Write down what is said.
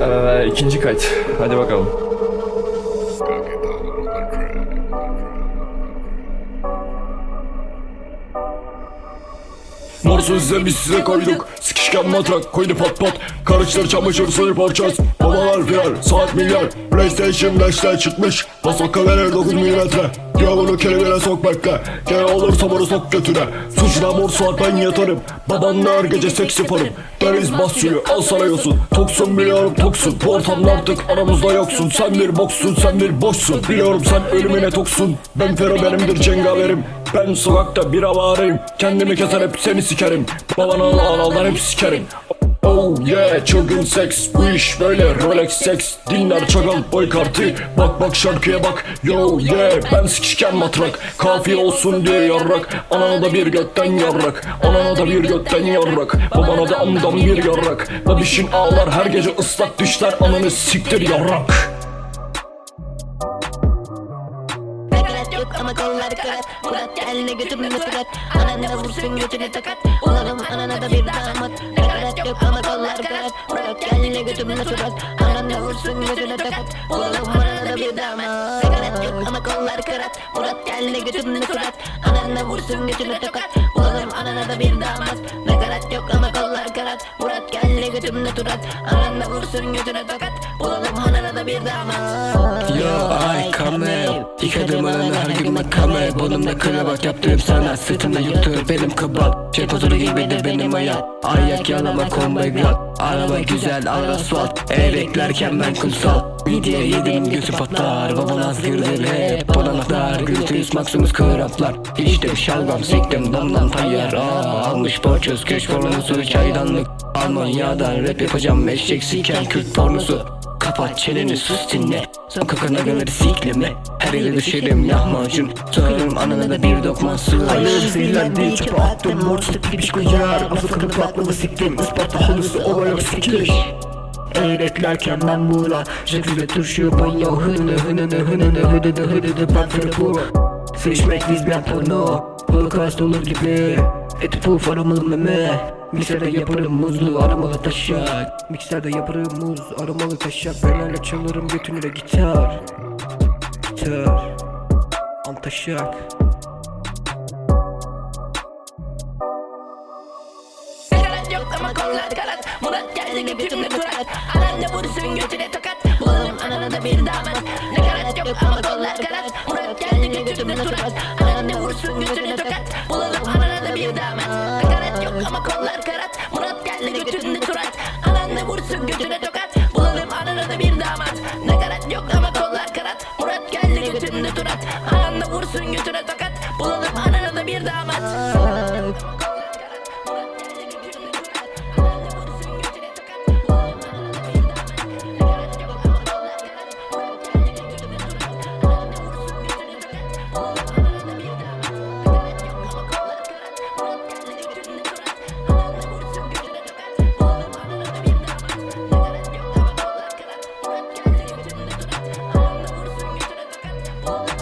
Ee, ikinci kayıt. Hadi bakalım. Morsu size biz size koyduk Sikişken matrak koydu pat pat. Karıştır çamaşır sıyır parçası Babalar firar saat milyar. PlayStation 5'te çıkmış. Pasaka verir 9 milimetre. Diyor bunu kelimene sok bekle. Gene olursa bunu sok götüne. Suçuna mor saat ben yatarım. Babanla her gece seks yaparım. Deniz bas suyu al sana yosun. Toksun biliyorum toksun. Bu ortamda artık aramızda yoksun. Sen bir boksun sen bir boşsun. Biliyorum sen ölümüne toksun. Ben fero benimdir cengaverim. Ben sokakta bir avareyim Kendimi keser hep seni sikerim. Babanın analdan hep sikerim Oh yeah çılgın seks. Bu iş böyle Rolex seks. Dinler çakal boy kartı. Bak bak şarkıya bak. Yo yeah ben sikişken matrak. Kafiye olsun diye yarrak. Anana da bir götten yarrak. Anana da bir götten yarrak. Babana da amdan bir yarrak. Babişin ağlar her gece ıslak düşler. Ananı siktir yarrak. Ama kollar karat Murat eline götümle surat Anana vursun götüne takat Olalım anana da bir ama kollar karat Murat eline götümle surat Anana vursun götüne takat Olalım anana da bir damat Nakarat yok ama kollar karat Murat eline götümle surat Anana vursun götüne takat Olalım anana da bir damat Nakarat yok ama kollar karat Murat eline götümle surat Anana vursun götüne takat Olalım anana da bir damat Yo ay kame Yıkadım ananı her gün makame Burnumda kravat yaptırıp sana Sırtımda yuttur benim kabak. Çek huzuru gibi de benim hayat. Ayak yalama komboy grat Araba güzel ara asfalt. Ereklerken ben kumsal Midye yedim götü patlar. Babam azgırdır hep Olanaklar Gürültüyüz maksimuz kramplar İşte bir şalgam siktim damdan tayyar. Aa, Almış borçuz köş formusu çaydanlık. Almanya'dan rap yapacağım eşek siken Kürt pornosu Kapat çeneni sus dinle. Son kakana gelir sikleme. Her yere düşerim lahmacun. Sokarım anana da bir dokman su. Hayır zehirlendi çöpe attım. Morçlu pipiş koyar Afrikalı patlama siktim. Isparta halısı olay sikiş Eğretlerken ben Muğla Şekilde turşu banyo Hınını hınını hınını hıdıdı hıdıdı Ben frapur Seçmek bizden porno. Holocaust olur gibi. Eti puf aromalı meme Mikserde yaparım muzlu aromalı taşak. Mikserde yaparım muz aromalı taşak. Ben öyle çalarım götünü de gitar. Gitar. Antaşak yok ama kollar karat. Murat geldi götümle kurat Ananla vursun götüne tokat. Bulalım anana da bir damat. Nakarat yok ama kollar karat. Murat geldi götürdü turat. Ananı vursun götüne tokat. Bulalım anana da bir damat. Nakarat yok ama kollar karat. Murat geldi götürdü turat. Ananı vursun götüne tokat. people.